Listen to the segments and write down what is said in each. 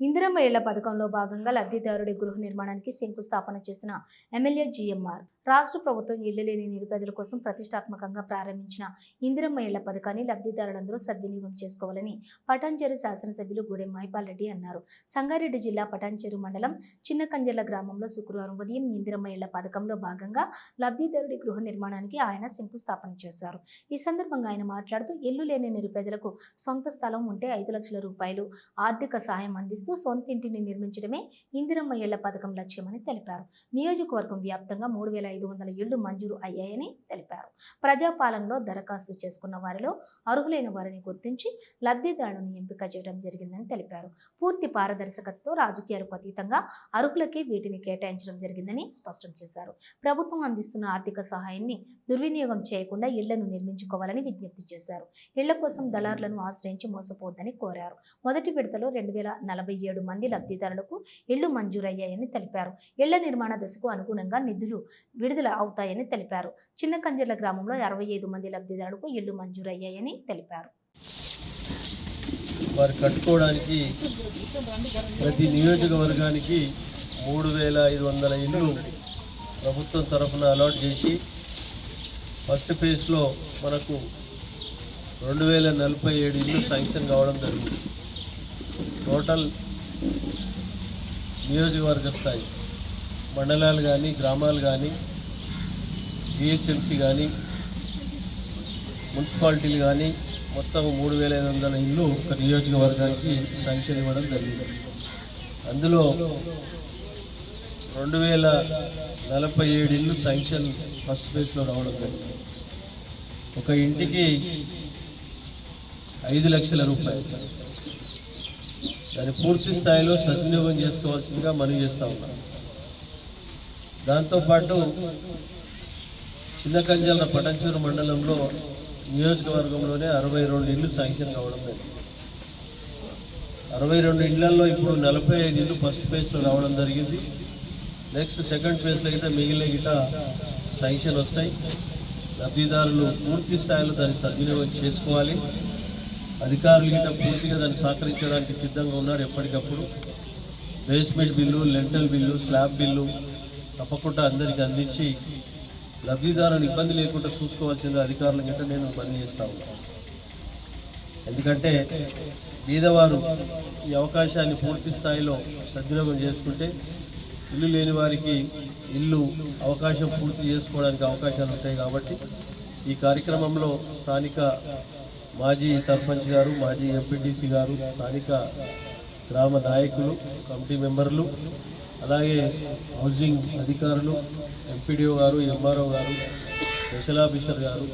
ఇందిరమ్మ ఇళ్ళ పథకంలో భాగంగా లబ్ధిదారుడి గృహ నిర్మాణానికి శంకుస్థాపన చేసిన ఎమ్మెల్యే జీఎంఆర్. రాష్ట్ర ప్రభుత్వం ఇళ్ళు లేని నిరుపేదల కోసం ప్రతిష్టాత్మకంగా ప్రారంభించిన ఇందిరమ్మ ఇళ్ళ పథకాన్ని లబ్ధిదారులందరూ సద్వినియోగం చేసుకోవాలని పటాన్చేరు శాసనసభ్యులు గూడెం మహిపాల్ రెడ్డి అన్నారు. సంగారెడ్డి జిల్లా పటాన్చేరు మండలం చిన్నకంజర్ల గ్రామంలో శుక్రవారం ఉదయం ఇందిరమ్మ ఇళ్ళ పథకంలో భాగంగా లబ్ధిదారుడి గృహ నిర్మాణానికి ఆయన శంకుస్థాపన చేశారు. ఈ సందర్భంగా ఆయన మాట్లాడుతూ ఇల్లు లేని నిరుపేదలకు సొంత స్థలం ఉంటే ఐదు లక్షల రూపాయలు ఆర్థిక సహాయం అందిస్తూ సొంత ఇంటిని నిర్మించడమే ఇందిరమ్మ ఇళ్ళ పథకం లక్ష్యమని తెలిపారు. నియోజకవర్గం వ్యాప్తంగా మూడు వేల ఐదు వందల ఇళ్ళు మంజూరు అయ్యాయని తెలిపారు. ప్రజాపాలనలో దరఖాస్తు చేసుకున్న వారిలో అర్హులైన వారిని గుర్తించి లబ్ధిదారులను ఎంపిక చేయడం జరిగిందని తెలిపారు. పూర్తి పారదర్శకతతో రాజకీయాలకు అతీతంగా అర్హులకే వీటిని కేటాయించడం జరిగిందని స్పష్టం చేశారు. ప్రభుత్వం అందిస్తున్న ఆర్థిక సహాయాన్ని దుర్వినియోగం చేయకుండా ఇళ్ళను నిర్మించుకోవాలని విజ్ఞప్తి చేశారు. ఇళ్ళ కోసం దళారులను ఆశ్రయించి మోసపోవద్దని కోరారు. మొదటి విడతలో రెండు వేల నలభై ఏడు మంది లబ్ధిదారులకు ఇళ్ళు మంజూరయ్యాయని తెలిపారు. ఇళ్ళ నిర్మాణ దశకు అనుగుణంగా నిధులు విడుదల అవుతాయని తెలిపారు. చిన్న కంజర్ల గ్రామంలో అరవై ఐదు మంది లబ్ధిదారులకు ఇళ్ళు మంజూరయ్యాయని తెలిపారు. వారు కట్టుకోవడానికి ప్రతి నియోజకవర్గానికి మూడు వేల ఐదు వందల ఇల్లు ప్రభుత్వం తరఫున అలాట్ చేసి ఫస్ట్ ఫేజ్లో మనకు రెండు వేల నలభై ఏడు ఇల్లు శాంక్షన్ కావడం జరిగింది. టోటల్ నియోజకవర్గ స్థాయి మండలాలు కానీ గ్రామాలు కానీ జిహెచ్ఎంసీ కానీ మున్సిపాలిటీలు కానీ మొత్తం మూడు వేల ఐదు వందల ఇల్లు ఒక నియోజకవర్గానికి శాంక్షన్ ఇవ్వడం జరిగింది. అందులో రెండు వేల నలభై ఏడు ఇల్లు శాంక్షన్ ఫస్ట్ ఫేజ్లో రావడం జరిగింది. ఒక ఇంటికి ఐదు లక్షల రూపాయలు. దాన్ని పూర్తి స్థాయిలో సద్వినియోగం చేసుకోవాల్సిందిగా మనం చేస్తూ ఉన్నాం. దాంతోపాటు చిన్న కంజాల పటంచూరు మండలంలో నియోజకవర్గంలోనే అరవై రెండు ఇళ్ళు శాంక్షన్ కావడం లేదు అరవై రెండు ఇళ్ళలో ఇప్పుడు నలభై ఐదు ఇళ్ళు ఫస్ట్ ఫేజ్లో రావడం జరిగింది. నెక్స్ట్ సెకండ్ ఫేజ్లో అయితే మిగిలిన గిట్ట శాంక్షన్ వస్తాయి. లబ్ధిదారులు పూర్తి స్థాయిలో దాన్ని సద్వినియోగం చేసుకోవాలి. అధికారులు గిట్ట పూర్తిగా దాన్ని సహకరించడానికి సిద్ధంగా ఉన్నారు ఎప్పటికప్పుడు. Basement bill lintel bill slab bill తప్పకుండా అందరికీ అందించి లబ్ధిదారులను ఇబ్బంది లేకుండా చూసుకోవాల్సింది అధికారుల గిట్ట నేను పని చేస్తా ఉన్నాను ఎందుకంటే బీదవారు ఈ అవకాశాన్ని పూర్తి స్థాయిలో సద్వినియోగం చేసుకుంటే ఇల్లు లేని వారికి ఇల్లు అవకాశం పూర్తి చేసుకోవడానికి అవకాశాలు ఉంటాయి కాబట్టి ఈ కార్యక్రమంలో స్థానిక మాజీ సర్పంచ్ గారు మాజీ ఎంపీటీసీ గారు స్థానిక గ్రామ నాయకులు కమిటీ మెంబర్లు అలాగే హౌసింగ్ అధికారులు ఎంపీడీఓ గారు ఎంఆర్ఓ గారు స్పెషల్ ఆఫీసర్ గారు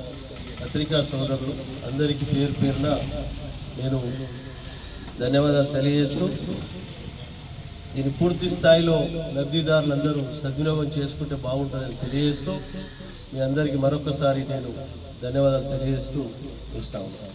పత్రికా సోదరులు అందరికీ పేరు పేరున నేను ధన్యవాదాలు తెలియజేస్తూ దీన్ని పూర్తి స్థాయిలో లబ్ధిదారులందరూ సద్వినియోగం చేసుకుంటే బాగుంటుందని తెలియజేస్తూ మీ అందరికీ మరొకసారి నేను ధన్యవాదాలు తెలియజేస్తూ చూస్తా ఉన్నాను.